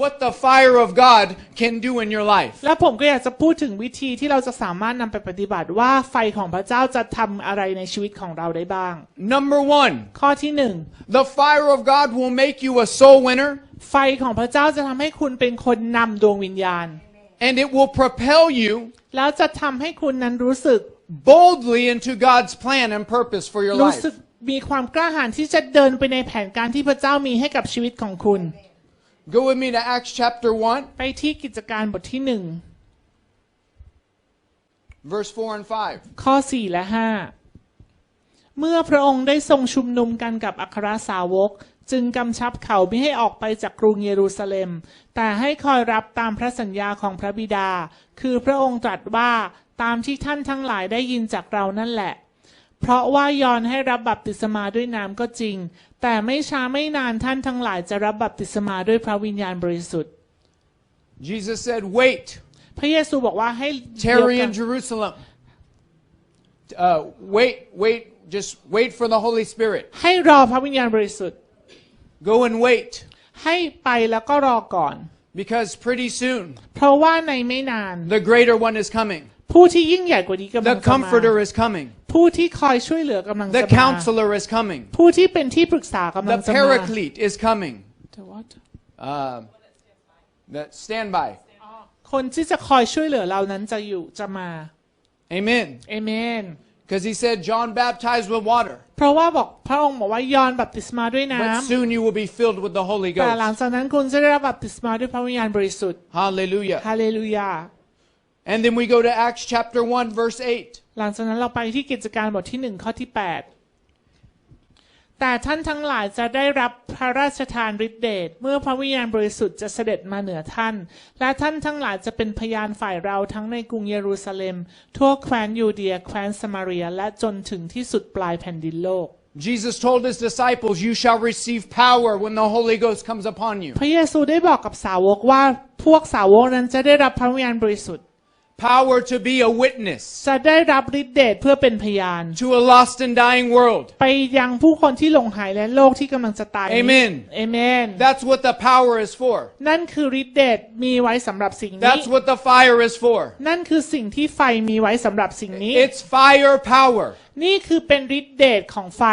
what the fire of God can do in your life. และผมก็อยากจะพูดถึงวิธีที่เราจะสามารถนำไปปฏิบัติว่าไฟของพระเจ้าจะทำอะไรในชีวิตของเราได้บ้าง Number one, ข้อที่หนึ่ง the fire of God will make you a soul winner ไฟของพระเจ้าจะทำให้คุณเป็นคนนำดวงวิญญาณ and it will propel you แล้วจะทำให้คุณนั้นรู้สึก boldly into God's plan and purpose for your รู้ life. สึกมีความกล้าหาญที่จะเดินไปในแผนการที่พระเจ้ามีให้กับชีวิตของคุณ Go with me to Acts chapter 1, ไปที่กิจการบทที่หนึ่ง verse 4 and 5. ข้อ 4 และ 5 เมื่อพระองค์ได้ทรงชุมนุมกันกับอัครสาวก จึงกำชับเขาไม่ให้ออกไปจากกรุงเยรูซาเล็ม แต่ให้คอยรับตามพระสัญญาของพระบิดา คือพระองค์ตรัสว่าตามที่ท่านทั้งหลายได้ยินจากเรานั่นแหละ เพราะว่ายอนให้รับบัพติศมาด้วยน้ำก็จริง แต่ไม่ช้าไม่นานท่านทั้งหลายจะรับบัพติศมาด้วยพระวิญญาณบริสุทธิ์ Jesus said, Wait, พระเยซูบอกว่าให้ tarry เดี๋ยว in กัน Jerusalem. Uh, wait, wait, just wait for the Holy Spirit. ให้รอพระวิญญาณบริสุทธิ์ Go and wait, ให้ไปแล้วก็รอก่อน because pretty soon เพราะว่าในไม่นาน the greater one is coming. ผู้ที่ยิ่งใหญ่กว่านี้กำลั The งจะมา comforter is coming. ผู้ที่คอยช่วยเหลือกำลัง The จะมา counselor is coming. ผู้ที่เป็นที่ปรึกษากำลั The งจะมา paraclete is coming. The what? Uh, the standby. คนที่จะคอยช่วยเหลือเรานั้นจะอยู่จะมา Amen. เอเมน Because he said, John baptized with water, เพราะว่าบอกพระองค์บอกว่ายอนบัพติศมาด้วยน้ but soon you will be filled with the Holy ำแต่หลัง Ghost. จากนั้นคุณจะได้รับบัพติศมาด้วยพระวิญญาณบริสุทธิ์ Hallelujah. ฮาเลลูยา And then we go to Acts chapter 1, verse 8. หลังจากนั้นเราไปที่กิจการบทที่หนึ่งข้อที่8แต่ท่านทั้งหลายจะได้รับพระราชทานฤทธิเดชเมื่อพระวิญญาณบริสุทธิ์จะเสด็จมาเหนือท่าน และท่านทั้งหลายจะเป็นพยานฝ่ายเราทั้งในกรุงเยรูซาเล็ม ทั่วแคว้นยูเดียแคว้นสมาเรียและจนถึงที่สุดปลายแผ่นดินโลก Jesus told his disciples, You shall receive power when the Holy Ghost comes upon you. พระเยซูได้บอกกับสาวกว่าพวกสาวกนั้นจะได้รับพระวิญญาณบริสุทธิ์ Power to be a witness จะได้รับฤทธิเดชเพื่อเป็นพยาน to a lost and dying world. ไปยังผู้คนที่หลงหายและโลกที่กำลังจะตายนี้ Amen เอเมน That's what the power is for. นั่นคือฤทธิเดชมีไว้สำหรับสิ่งนี้ That's what the fire is for. นั่นคือสิ่งที่ไฟมีไว้สำหรับสิ่งนี้ It's fire power นี่คือเป็นฤทธิเดชของไฟ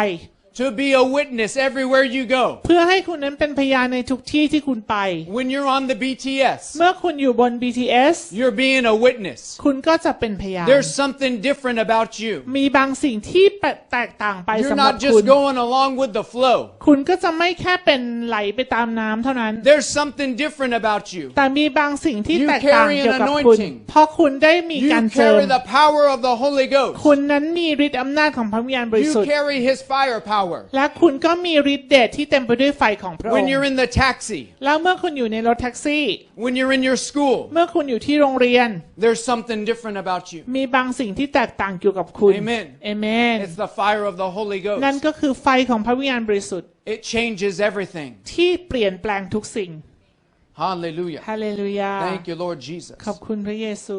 to be a witness everywhere you go. เพื่อให้คุณนั้นเป็นพยานในทุกที่ที่คุณไป When you're on the BTS, เมื่อคุณอยู่บน BTS you're being a witness. คุณก็จะเป็นพยาน There's something different about you. มีบางสิ่งที่แตกต่างไป You're สำหรับ not คุณ just going along with the flow. คุณก็จะไม่แค่เป็นไหลไปตามน้ำเท่านั้น There's something different about you. แต่มีบางสิ่งที่ You แตกต่าง carry an เกี่ยวกับคุณ anointing. เพราะคุณได้มี You การเจิม carry the power of the Holy Ghost. คุณนั้นมีฤทธิ์อำนาจของพระวิญญาณบริ You สุทธิ์ carry His firepower. และคุณก็มีฤทธิ์เดชที่เต็มไปด้วยไฟของพระอง When ค์ you're in the taxi, แล้วเมื่อคุณอยู่ในรถแท็กซี่ when you're in your school, เมื่อคุณอยู่ที่โรงเรียน there's something different about you. มีบางสิ่งที่แตกต่างเกี่ยวกับคุณ Amen. เอเมน It's the fire of the Holy นั่น Ghost. ก็คือไฟของพระวิญญาณบริสุทธิ์ It changes everything. ที่เปลี่ยนแปลงทุกสิ่ง Hallelujah. ฮาเลลูยา Thank you, Lord Jesus. ขอบคุณพระเยซู